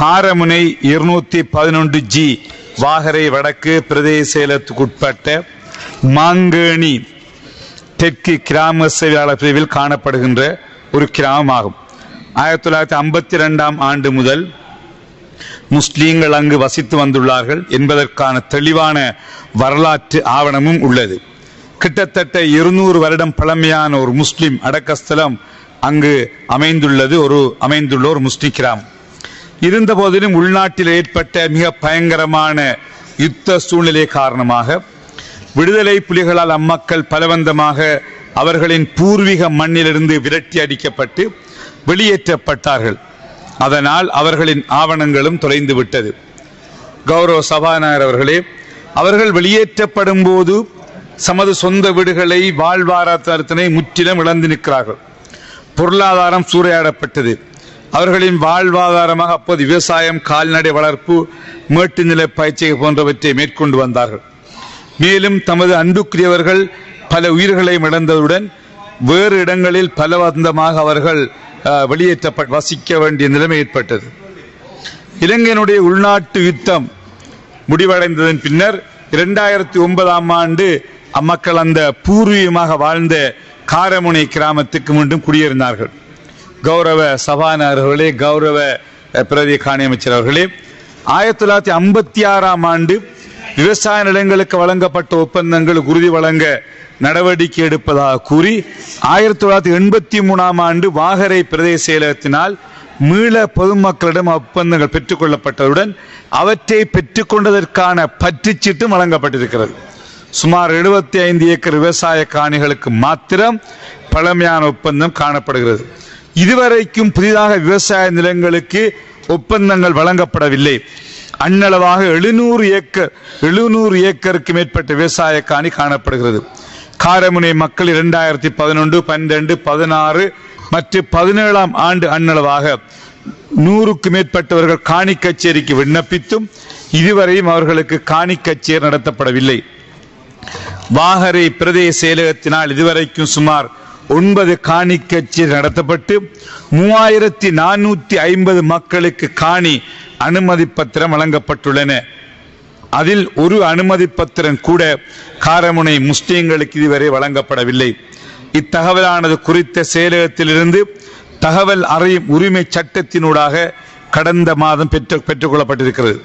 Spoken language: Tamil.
காரமுனை இருநூத்தி பதினொன்று ஜி வாகரை வடக்கு பிரதேச செயலத்துக்குட்பட்ட மாங்கேணி தெற்கு கிராம சேவையாளர் பிரிவில் காணப்படுகின்ற ஒரு கிராமம் ஆகும் ஆயிரத்தி தொள்ளாயிரத்தி ஐம்பத்தி ரெண்டாம் ஆண்டு முதல் முஸ்லீம்கள் அங்கு வசித்து வந்துள்ளார்கள் என்பதற்கான தெளிவான வரலாற்று ஆவணமும் உள்ளது. கிட்டத்தட்ட இருநூறு வருடம் பழமையான ஒரு முஸ்லிம் அடக்கஸ்தலம் அங்கு அமைந்துள்ளது ஒரு அமைந்துள்ள ஒரு முஸ்லிம் கிராமம். இருந்த போதிலும் உள்நாட்டில் ஏற்பட்ட மிக பயங்கரமான யுத்த சூழ்நிலை காரணமாக விடுதலை புலிகளால் அம்மக்கள் பலவந்தமாக அவர்களின் பூர்வீக மண்ணிலிருந்து விரட்டி அடிக்கப்பட்டு வெளியேற்றப்பட்டார்கள். அதனால் அவர்களின் ஆவணங்களும் தொலைந்து விட்டது. கௌரவ சபாநாயகர் அவர்களே அவர்கள் வெளியேற்றப்படும் போது சமது சொந்த வீடுகளை வாழ்வாதாரத்தினை முற்றிலும் இழந்து நிற்கிறார்கள். பொருளாதாரம் சூறையாடப்பட்டது. அவர்களின் வாழ்வாதாரமாக அப்போது விவசாயம் கால்நடை வளர்ப்பு மேட்டு நில பயிற்சி போன்றவற்றை மேற்கொண்டு வந்தார்கள். மேலும் தமது அன்புக்குரியவர்கள் பல உயிர்களையும் இழந்ததுடன் வேறு இடங்களில் பலவந்தமாக அவர்கள் அஹ், வெளியேற்றப்பட்டு வசிக்க வேண்டிய நிலைமை ஏற்பட்டது. இலங்கையினுடைய உள்நாட்டு யுத்தம் முடிவடைந்ததன் பின்னர் இரண்டாயிரத்தி ஒன்பதாம் ஆண்டு அம்மக்கள் அந்த பூர்வீகமாக வாழ்ந்த காரமுனை கிராமத்துக்கு மீண்டும் குடியேறினார்கள். கௌரவ சபாநாயகர்களே கௌரவ பிரதி காணி அமைச்சர் அவர்களே ஆயிரத்தி தொள்ளாயிரத்தி ஐம்பத்தி ஆறாம் ஆண்டு விவசாய நிலங்களுக்கு வழங்கப்பட்ட ஒப்பந்தங்கள் உறுதி வழங்க நடவடிக்கை எடுப்பதாக கூறி ஆயிரத்தி தொள்ளாயிரத்தி எண்பத்தி மூணாம் ஆண்டு வாகரை பிரதேச செயலகத்தினால் மீள பொதுமக்களிடம் ஒப்பந்தங்கள் பெற்றுக்கொள்ளப்பட்டதுடன் அவற்றை பெற்றுக்கொண்டதற்கான பற்றுச்சீட்டும் வழங்கப்பட்டிருக்கிறது. சுமார் 75 ஐந்து ஏக்கர் விவசாய காணிகளுக்கு மாத்திரம் பழமையான ஒப்பந்தம் காணப்படுகிறது. இதுவரைக்கும் புதிதாக விவசாய நிலங்களுக்கு ஒப்பந்தங்கள் வழங்கப்படவில்லை. அன்னளவாக எழுநூறு ஏக்கர் எழுநூறு ஏக்கருக்கு மேற்பட்ட விவசாய காணி காணப்படுகிறது. காரமுனை மக்கள் இரண்டாயிரத்தி பதினொன்று பன்னிரண்டு பதினாறு மற்றும் பதினேழாம் ஆண்டு அண்ணளவாக நூறுக்கு மேற்பட்டவர்கள் காணி கச்சேரிக்கு விண்ணப்பித்தும் இதுவரையும் அவர்களுக்கு காணி கச்சேரி நடத்தப்படவில்லை. வாகரை பிரதேச செயலகத்தினால் இதுவரைக்கும் சுமார் ஒன்பது காணி கட்சி நடத்தப்பட்டு மூவாயிரத்தி நானூத்தி ஐம்பது மக்களுக்கு காணி அனுமதி பத்திரம் வழங்கப்பட்டுள்ளன. அதில் ஒரு அனுமதி பத்திரம் கூட காரமுனை முஸ்லீம்களுக்கு இதுவரை வழங்கப்படவில்லை. இத்தகவலானது குறித்த செயலகத்திலிருந்து தகவல் அறியும் உரிமை சட்டத்தினூடாக கடந்த மாதம் பெற்று பெற்றுக்கொள்ளப்பட்டிருக்கிறது